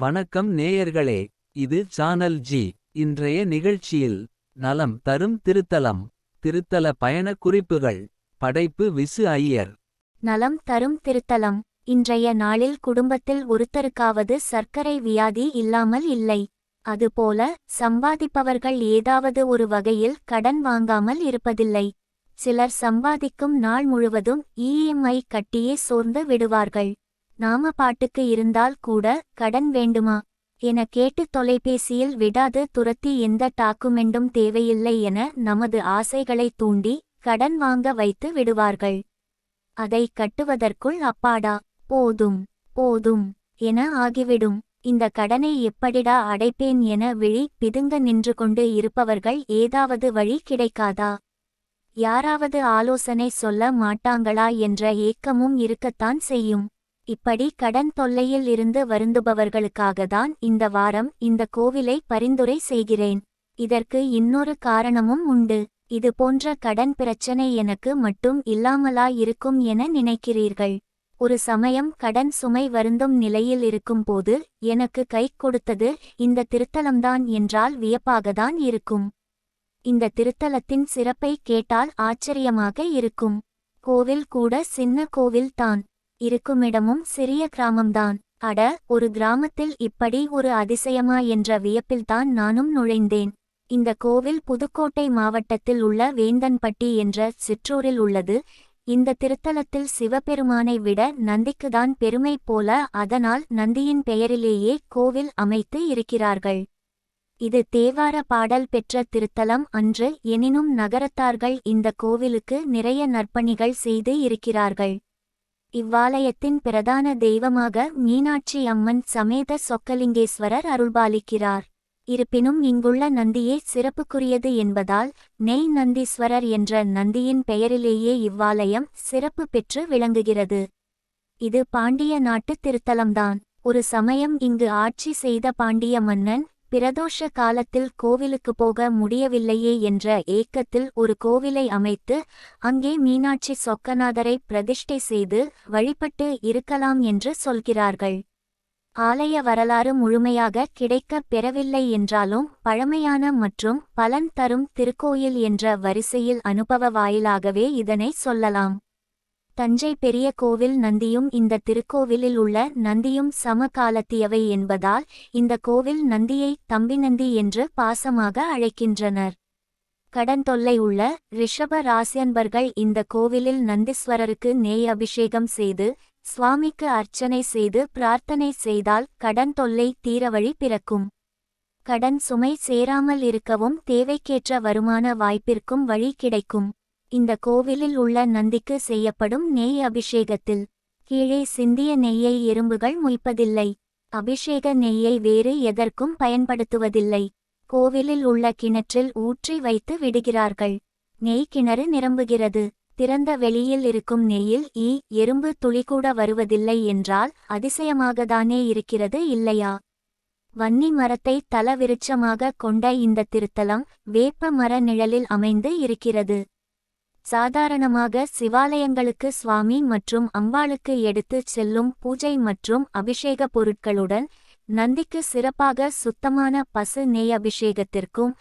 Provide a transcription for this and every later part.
வணக்கம் நேயர்களே இது சானல் ஜி இன்றைய நிகழ்ச்சியில் நலம் தரும் திருத்தலம் திருத்தல பயணக் குறிப்புகள் படைப்பு விசு ஐயர். நலம் தரும் திருத்தலம் இன்றைய நாளில் குடும்பத்தில் ஒருத்தருக்காவது சர்க்கரை வியாதி இல்லாமல் இல்லை. அதுபோல சம்பாதிப்பவர்கள் ஏதாவது ஒரு வகையில் கடன் வாங்காமல் இருப்பதில்லை. சிலர் சம்பாதிக்கும் நாள் முழுவதும் இஎம்ஐ கட்டியே சோர்ந்து விடுவார்கள். நாம பாட்டுக்கு இருந்தால் கூட கடன் வேண்டுமா? என கேட்டு தொலைபேசியில் விடாது துரத்தி எந்த டாக்குமெண்டும் தேவையில்லை என நமது ஆசைகளை தூண்டி கடன் வாங்க வைத்து விடுவார்கள். அதை கட்டுவதற்குள் அப்பாடா போதும் போதும் என ஆகிவிடும். இந்த கடனை எப்படிடா அடைப்பேன் என விழி பிதுங்க நின்று கொண்டு இருப்பவர்கள் ஏதாவது வழி கிடைக்காதா? யாராவது ஆலோசனை சொல்ல மாட்டாங்களா என்ற ஏக்கமும் இருக்கத்தான் செய்யும். இப்படி கடன் தொல்லையில் இருந்து வருந்துபவர்களுக்காகத்தான் இந்த வாரம் இந்த கோவிலை பரிந்துரை செய்கிறேன். இதற்கு இன்னொரு காரணமும் உண்டு. இது போன்ற கடன் பிரச்சனை எனக்கு மட்டும் இல்லாமலா இருக்கும் என நினைக்கிறீர்கள். ஒரு சமயம் கடன் சுமை வருந்தும் நிலையில் இருக்கும்போது எனக்கு கை கொடுத்தது இந்த திருத்தலம்தான் என்றால் வியப்பாகத்தான் இருக்கும். இந்த திருத்தலத்தின் சிறப்பை கேட்டால் ஆச்சரியமாக இருக்கும். கோவில் கூட சின்ன கோவில்தான். இருக்குமிடமும் சிறிய கிராமம்தான். அட ஒரு கிராமத்தில் இப்படி ஒரு அதிசயமா என்ற வியப்பில்தான் நானும் நுழைந்தேன். இந்த கோவில் புதுக்கோட்டை மாவட்டத்தில் உள்ள வேந்தன்பட்டி என்ற சிற்றூரில் உள்ளது. இந்த திருத்தலத்தில் சிவபெருமானை விட நந்திக்குதான் பெருமை போல அதனால் நந்தியின் பெயரிலேயே கோவில் அமைத்து இருக்கிறார்கள். இது தேவார பாடல் பெற்ற திருத்தலம் அன்று எனினும் நகரத்தார்கள் இந்த கோவிலுக்கு நிறைய நற்பணிகள் செய்து இருக்கிறார்கள். இவ்வாலயத்தின் பிரதான தெய்வமாக மீனாட்சி அம்மன் சமேத சொக்கலிங்கேஸ்வரர் அருள்பாலிக்கிறார். இருப்பினும் இங்குள்ள நந்தியே சிறப்புக்குரியது என்பதால் நெய் நந்தீஸ்வரர் என்ற நந்தியின் பெயரிலேயே இவ்வாலயம் சிறப்பு பெற்று விளங்குகிறது. இது பாண்டிய நாட்டு திருத்தலம்தான். ஒரு சமயம் இங்கு ஆட்சி செய்த பாண்டிய மன்னன் பிரதோஷ காலத்தில் கோவிலுக்கு போக முடியவில்லையே என்ற ஏக்கத்தில் ஒரு கோவிலை அமைத்து அங்கே மீனாட்சி சொக்கநாதரை பிரதிஷ்டை செய்து வழிபட்டு இருக்கலாம் என்று சொல்கிறார்கள். ஆலய வரலாறு முழுமையாக கிடைக்கப் பெறவில்லை என்றாலும் பழமையான மற்றும் பலன் தரும் திருக்கோயில் என்ற வரிசையில் அனுபவ வாயிலாகவே இதனை சொல்லலாம். தஞ்சை பெரிய கோவில் நந்தியும் இந்த திருக்கோவிலில் உள்ள நந்தியும் சமகாலத்தியவை என்பதால் இந்த கோவில் நந்தியை தம்பிநந்தி என்று பாசமாக அழைக்கின்றனர். கடன் தொல்லை உள்ள ரிஷப ராசியன்பர்கள் இந்த கோவிலில் நந்தீஸ்வரருக்கு நெய் அபிஷேகம் செய்து சுவாமிக்கு அர்ச்சனை செய்து பிரார்த்தனை செய்தால் கடன் தொல்லை தீரவழி பிறக்கும். கடன் சுமை சேராமல் இருக்கவும் தேவைக்கேற்ற வருமான வாய்ப்பிற்கும் வழி கிடைக்கும். இந்த கோவிலில் உள்ள நந்திக்கு செய்யப்படும் நெய் அபிஷேகத்தில் கீழே சிந்திய நெய்யை எறும்புகள் மொய்ப்பதில்லை. அபிஷேக நெய்யை வேறு எதற்கும் பயன்படுத்துவதில்லை. கோவிலில் உள்ள கிணற்றில் ஊற்றி வைத்து விடுகிறார்கள். நெய் கிணறு நிரம்புகிறது. திறந்த வெளியில் இருக்கும் நெய்யில் ஈ எறும்பு துளிகூட வருவதில்லை என்றால் அதிசயமாகத்தானே இருக்கிறது இல்லையா? வன்னி மரத்தை தலவிருட்சமாக கொண்ட இந்த திருத்தலம் வேப்ப மர நிழலில் அமைந்து இருக்கிறது. சாதாரணமாக சிவாலயங்களுக்கு சுவாமி மற்றும் அம்பாளுக்கு எடுத்துச் செல்லும் பூஜை மற்றும் அபிஷேக பொருட்களுடன் நந்திக்கு சிறப்பாக சுத்தமான பசு நெய் அபிஷேகத்திற்கும்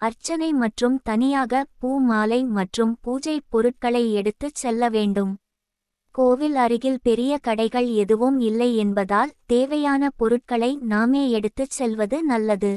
அர்ச்சனை மற்றும் தனியாக பூ மாலை மற்றும் பூஜை பொருட்களை எடுத்துச் செல்ல வேண்டும். கோவில் அருகில் பெரிய கடைகள் எதுவும் இல்லை என்பதால் தேவையான பொருட்களை நாமே எடுத்துச் செல்வது நல்லது.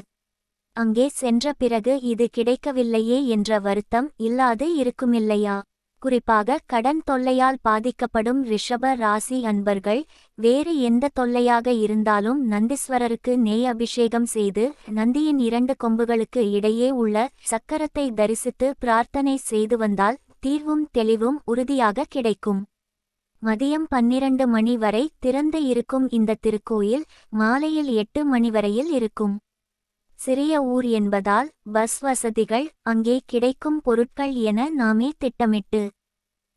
அங்கே சென்ற பிறகு இது கிடைக்கவில்லையே என்ற வருத்தம் இல்லாது இருக்குமில்லையா? குறிப்பாக கடன் தொல்லையால் பாதிக்கப்படும் ரிஷப ராசி அன்பர்கள் வேறு எந்த தொல்லையாக இருந்தாலும் நந்தீஸ்வரருக்கு நெய் அபிஷேகம் செய்து நந்தியின் இரண்டு கொம்புகளுக்கு இடையே உள்ள சக்கரத்தை தரிசித்து பிரார்த்தனை செய்து வந்தால் தீர்வும் தெளிவும் உறுதியாக கிடைக்கும். மதியம் பன்னிரண்டு மணி வரை திறந்து இருக்கும் இந்த திருக்கோயில் மாலையில் எட்டு மணி வரையில் இருக்கும். சிறிய ஊர் என்பதால் பஸ் வசதிகள் அங்கே கிடைக்கும் பொருட்கள் என நாமே திட்டமிட்டு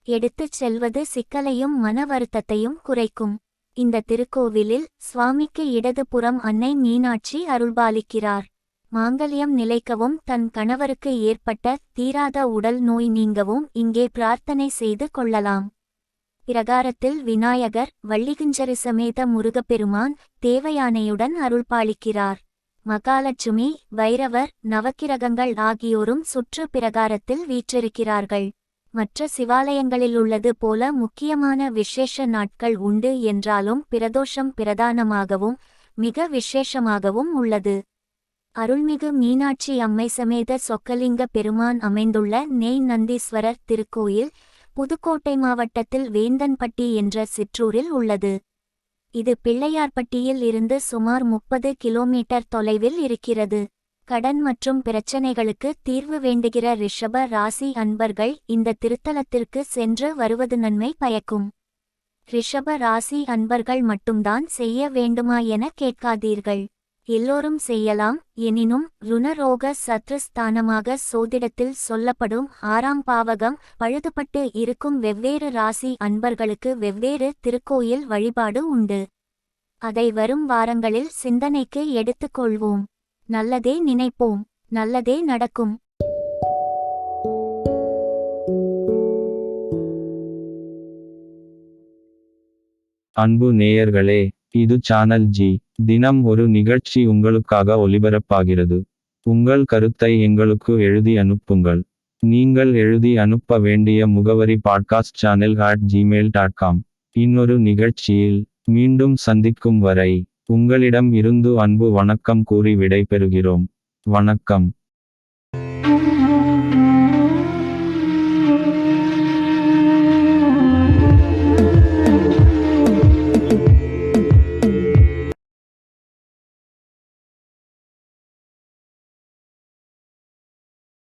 எடுத்துச் செல்வது சிக்கலையும் மன வருத்தத்தையும் குறைக்கும். இந்த திருக்கோவிலில் சுவாமிக்கு இடதுபுறம் அன்னை மீனாட்சி அருள்பாலிக்கிறார். மாங்கல்யம் நிலைக்கவும் தன் கணவருக்கு ஏற்பட்ட தீராத உடல் நோய் நீங்கவும் இங்கே பிரார்த்தனை செய்து கொள்ளலாம். பிரகாரத்தில் விநாயகர் வள்ளிகிஞ்சரி சமேத முருகப்பெருமான் தேவயானையுடன் அருள்பாலிக்கிறார். மகாலட்சுமி வைரவர் நவக்கிரகங்கள் ஆகியோரும் சுற்று பிரகாரத்தில் வீற்றிருக்கிறார்கள். மற்ற சிவாலயங்களில் உள்ளது போல முக்கியமான விசேஷ நாட்கள் உண்டு என்றாலும் பிரதோஷம் பிரதானமாகவும் மிக விசேஷமாகவும் உள்ளது. அருள்மிகு மீனாட்சி அம்மை சமேத சொக்கலிங்க பெருமான் அமைந்துள்ள நெய் நந்தீஸ்வரர் திருக்கோயில் புதுக்கோட்டை மாவட்டத்தில் வேந்தன்பட்டி என்ற சிற்றூரில் உள்ளது. இது பிள்ளையார்பட்டியில் இருந்து சுமார் முப்பது கிலோமீட்டர் தொலைவில் இருக்கிறது. கடன் மற்றும் பிரச்சனைகளுக்கு தீர்வு வேண்டுகிற ரிஷப ராசி அன்பர்கள் இந்த திருத்தலத்திற்கு சென்று வருவது நன்மை பயக்கும். ரிஷப ராசி அன்பர்கள் மட்டும்தான் செய்ய வேண்டுமா என கேட்காதீர்கள். எல்லோரும் செய்யலாம் எனினும் ருணரோக சத்ருஸ்தானமாக சோதிடத்தில் சொல்லப்படும் ஆறாம் பாவகம் பழுதுபட்டு இருக்கும் வெவ்வேறு ராசி அன்பர்களுக்கு வெவ்வேறு திருக்கோயில் வழிபாடு உண்டு. அதை வரும் வாரங்களில் சிந்தனைக்கு எடுத்துக்கொள்வோம் நல்லதே நினைப்போம். நல்லதே நடக்கும். அன்பு நேயர்களே இது சானல் ஜி தினம் ஒரு நிகழ்ச்சி உங்களுக்காக ஒலிபரப்பாகிறது உங்கள் கருத்தை எங்களுக்கு எழுதி அனுப்புங்கள். நீங்கள் எழுதி அனுப்ப வேண்டிய முகவரி podcast channel at Gmail dot com இன்னொரு நிகழ்ச்சியில் மீண்டும் சந்திக்கும் வரை உங்களிடம் இருந்து அன்பு வணக்கம் கூறி விடைபெறுகிறோம். வணக்கம்.